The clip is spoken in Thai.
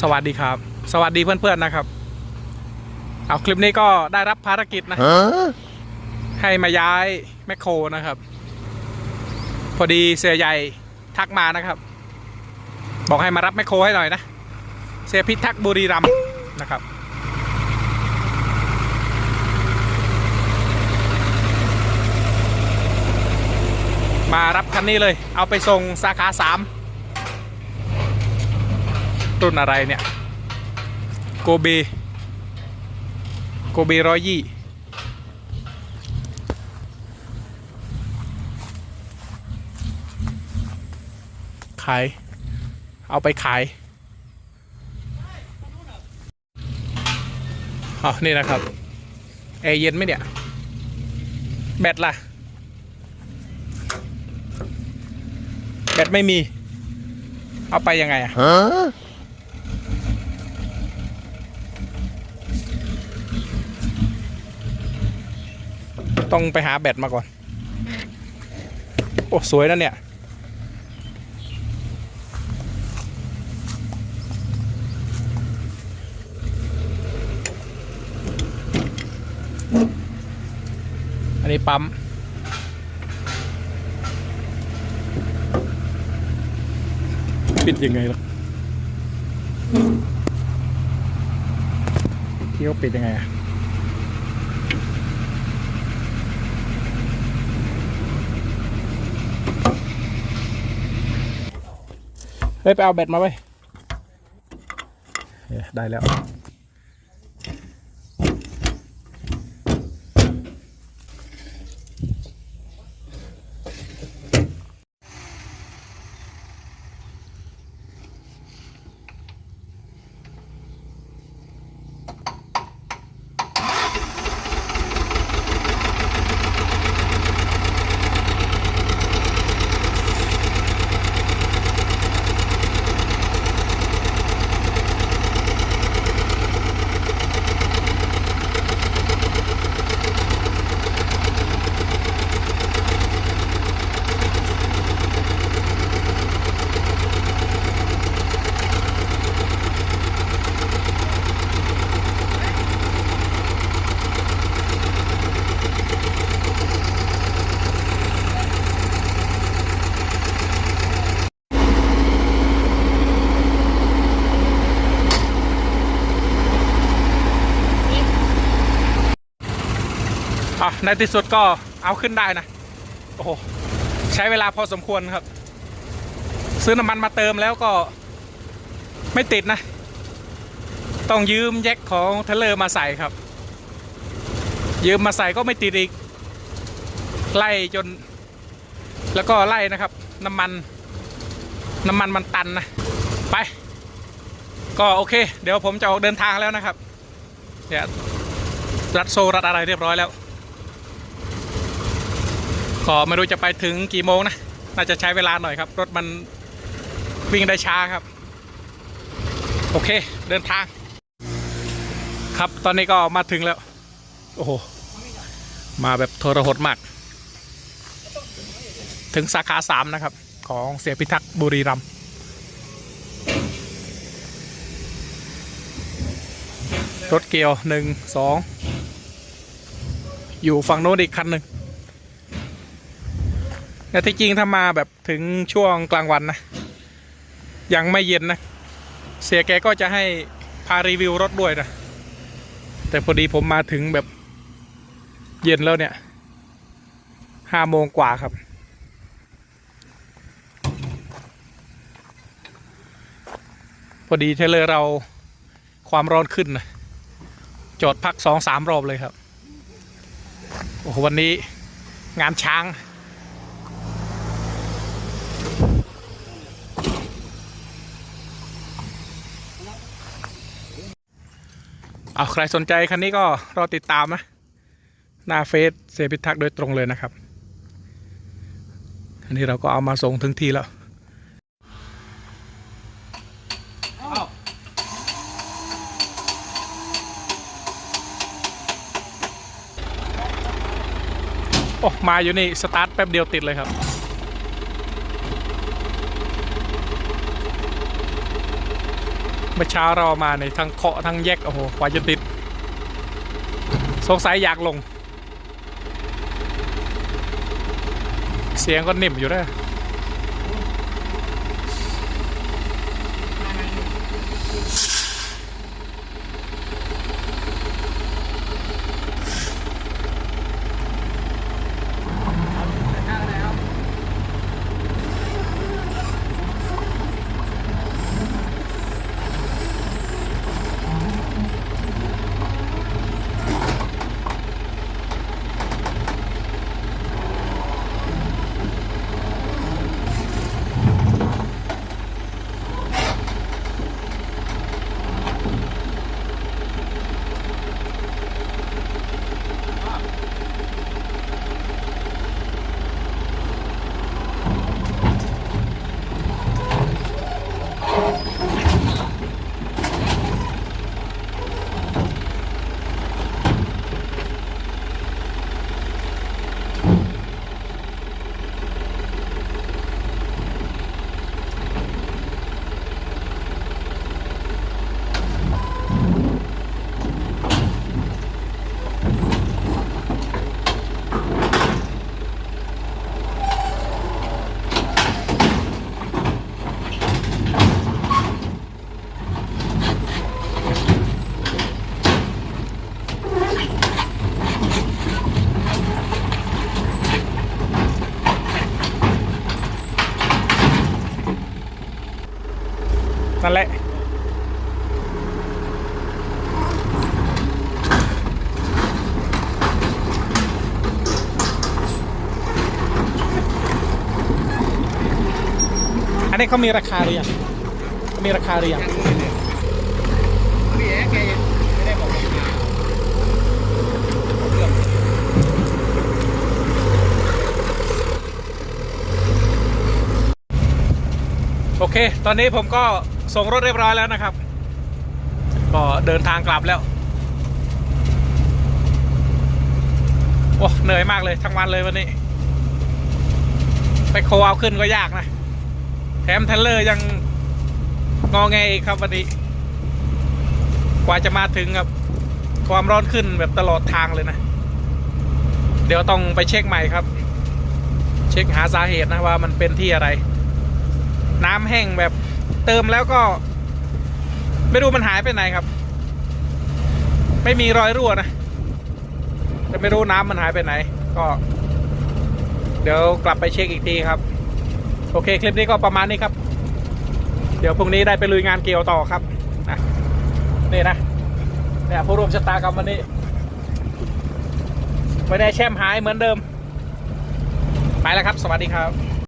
สวัสดีครับ สวัสดีเพื่อนๆนะครับ เอาคลิปนี้ก็ได้รับภารกิจนะ ให้มาย้ายแมคโครนะครับ พอดีเสียใหญ่ทักมานะครับ บอกให้มารับแมคโครให้หน่อยนะ เสียพิทักบุรีรัมนะครับมารับคันนี้เลย เอาไปส่งสาขาสาม ต้นอะไรเนี่ย โกเบ โกเบร้อยยี่ ขาย เอาไปขายอ๋อนี่นะครับ แอร์เย็นไหมเนี่ย แบตล่ะ แบตไม่มี เอาไปยังไงอะ ต้องไปหาแบตมาก่อน โอ้ สวยนะเนี่ย อันนี้ปั๊มปิดยังไงล่ะที่เขาปิดยังไงอะ เฮ้ย ไปเอาแบตมาไว้ได้แล้ว ในที่สุดก็เอาขึ้นได้นะ โอ้โห ใช้เวลาพอสมควรครับ ซื้อน้ำมันมาเติมแล้วก็ไม่ติดนะ ต้องยืมแยกของเทเลอร์มาใส่ครับ ยืมมาใส่ก็ไม่ติดอีก ไล่จน แล้วก็ไล่นะครับ น้ำมัน น้ำมันมันตันนะ ไป ก็โอเค เดี๋ยวผมจะออกเดินทางแล้วนะครับเดี๋ยวรัดโซรัดอะไรเรียบร้อยแล้ว ก็ไม่รู้จะไปถึงกี่โมงนะ น่าจะใช้เวลาหน่อยครับ รถมันวิ่งได้ช้าครับ โอเคเดินทาง ครับตอนนี้ก็มาถึงแล้ว โอ้โห มาแบบโทรหดมาก ถึงสาขาสามนะครับ ของเสียพิทักษ์บุรีรัมย์รถเกียวหนึ่งสองอยู่ฝั่งโน้นอีกคันหนึ่ง แต่ที่จริงถ้ามาแบบถึงช่วงกลางวันนะ ยังไม่เย็นนะ เสียแกก็จะให้พารีวิวรถด้วยนะ แต่พอดีผมมาถึงแบบเย็นแล้วเนี่ยห้าโมงกว่าครับ พอดีเทเลอร์เราความร้อนขึ้นนะจอดพักสองสามรอบเลยครับ โอ้โหวันนี้งานช้าง เอาใครสนใจคันนี้ก็รอติดตามนะหน้าเฟซเซพิทักษ์โดยตรงเลยนะครับ อันนี้เราก็เอามาส่งถึงที่แล้วโอ้มาอยู่นี่ สตาร์ทแป๊บเดียวติดเลยครับ น เมื่อเช้าเรามาในทั้งเคาะทั้งแยกโอ้โหกว่าจะติดสงสัยอยากลง เสียงก็นิ่มอยู่ด้วย นั่นแหละอันนี้เขามีราคาหรือยังเขามีราคาหรือยังไม่ได้บอกราคาเรื่องโอเค ตอนนี้ผมก็ ส่งรถเรียบร้อยแล้วนะครับ ก็เดินทางกลับแล้ว โอ้เหนื่อยมากเลยทั้งวันเลยวันนี้ ไปโคเอาขึ้นก็ยากนะ แถมเทรลเลอร์ยังงอแงอีกครับวันนี้ กว่าจะมาถึงครับ ความร้อนขึ้นแบบตลอดทางเลยนะ เดี๋ยวต้องไปเช็คใหม่ครับ เช็คหาสาเหตุนะว่ามันเป็นที่อะไร น้ำแห้งแบบ เติมแล้วก็ ไม่รู้มันหายไปไหนครับ ไม่มีรอยรั่วนะแต่ไม่รู้น้ำมันหายไปไหน ก็ เดี๋ยวกลับไปเช็คอีกทีครับ โอเคคลิปนี้ก็ประมาณนี้ครับ เดี๋ยวพรุ่งนี้ได้ไปลุยงานเกี่ยวต่อครับนะนี่นะเนี่ยผู้ร่วมชะตากรรมวันนี้ไม่ได้แช่มหายเหมือนเดิม ไปแล้วครับ สวัสดีครับ